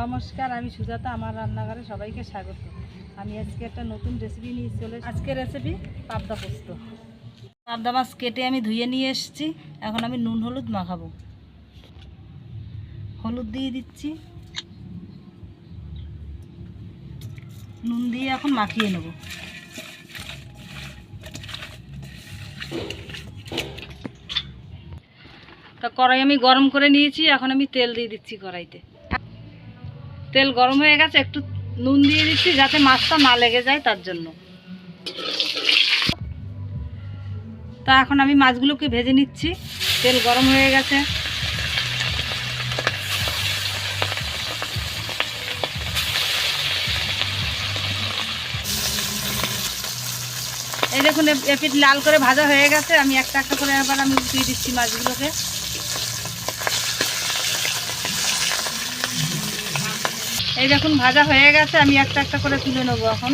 নমস্কার আমি সুজাতা আমার রান্নাঘরে সবাইকে স্বাগত। আমি আজকে একটা নতুন রেসিপি নিয়ে চলে আজকে রেসিপি পাবদা পোস্ত। পাবদা মাছ কেটে আমি ধুয়ে নিয়ে এসেছি। এখন আমি নুন হলুদ মাখাবো। হলুদ দিয়ে দিচ্ছি। নুন দিয়ে এখন মাখিয়ে নেব। তা কড়াই আমি গরম করে নিয়েছি। এখন আমি তেল দিয়ে দিচ্ছি কড়াইতে। তেল গরম হয়ে গেছে, একটু নুন দিয়ে দিচ্ছি যাতে মাছটা না লেগে যায় তার জন্য। তা এখন আমি মাছগুলোকে ভেজে নিচ্ছি, তেল গরম হয়ে গেছে। এই দেখুন এপিট লাল করে ভাজা হয়ে গেছে, আমি একটা একটা করে আবার আমি উঠিয়ে দিচ্ছি মাছগুলোকে। এই দেখুন, ভাজা হয়ে গেছে, আমি একটা একটা করে তুলে নেব এখন।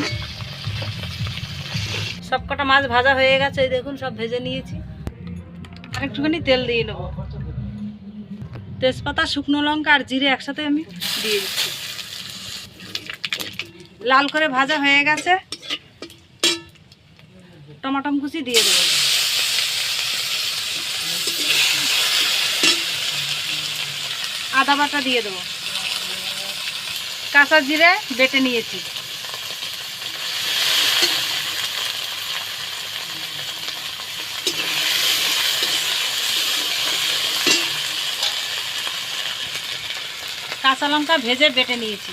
সব কটা মাছ ভাজা হয়ে গেছে, এই দেখুন, সব ভেজে নিয়েছি। আর একটুখানি তেল দিয়ে নেব। তেজপাতা, শুকনো লঙ্কা আর জিরে একসাথে আমি দিয়ে দিচ্ছি। লাল করে ভাজা হয়ে গেছে। টমাটম কুচি দিয়ে দেবো। আদা বাটা দিয়ে দেবো। কাঁচা জিরে বেটে নিয়েছি। কাঁচা লঙ্কা ভেজে বেটে নিয়েছি।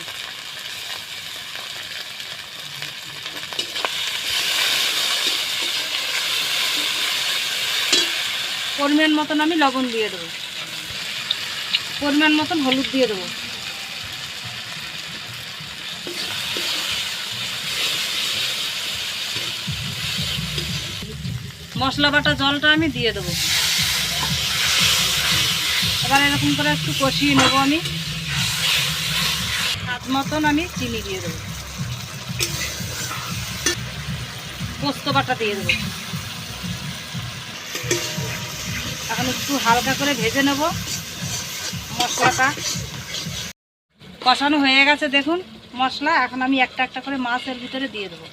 পরিমাণ মতন আমি লবণ দিয়ে দেবো। পরিমাণ মতন হলুদ দিয়ে দেবো। মশলা বাটা জলটা আমি দিয়ে দেবো। এবার এরকম করে একটু কষিয়ে নেব আমি। স্বাদ মতন আমি চিনি দিয়ে দেবো। পোস্ত বাটা দিয়ে দেবো। এখন একটু হালকা করে ভেজে নেব মশলাটা। কষানো হয়ে গেছে, দেখুন মশলা। এখন আমি একটা একটা করে মাছ এর ভিতরে দিয়ে দেবো।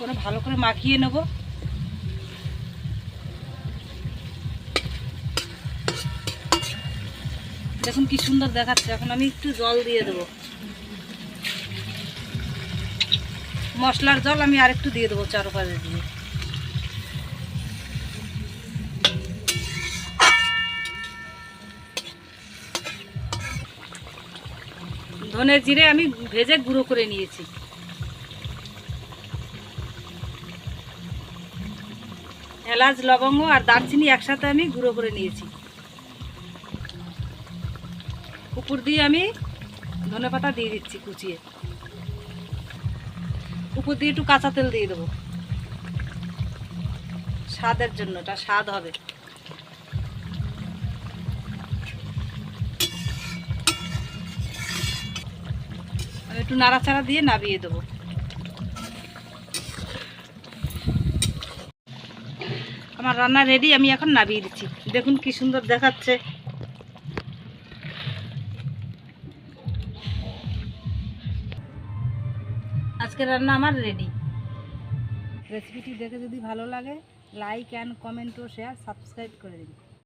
করে ভালো করে মাখিয়ে নেব। দেখুন কি সুন্দর দেখাচ্ছে, এখন আমি একটু জল দিয়ে দেবো। মশলার জল আমি আরেকটু দিয়ে দেবো চারোপাশে দিয়ে। ধনে জিরে আমি ভেজে গুঁড়ো করে নিয়েছি। এলাচ, লবঙ্গ আর দারচিনি একসাথে আমি গুঁড়ো করে নিয়েছি। উপর দিয়ে আমি ধনে পাতা দিয়ে দিচ্ছি কুচিয়ে। উপর দিয়ে একটু কাঁচা তেল দিয়ে দেবো। স্বাদের জন্য এটা স্বাদ হবে। একটু নাড়াচাড়া দিয়ে নাবিয়ে দেবো। আমার রান্না রেডি আমি এখন নাবিয়ে দিচ্ছি। দেখুন কি সুন্দর দেখাচ্ছে। আজকে রান্না আমার রেডি রেসিপিটি দেখে যদি ভালো লাগে লাইক অ্যান্ড কমেন্ট ও শেয়ার সাবস্ক্রাইব করে দিন।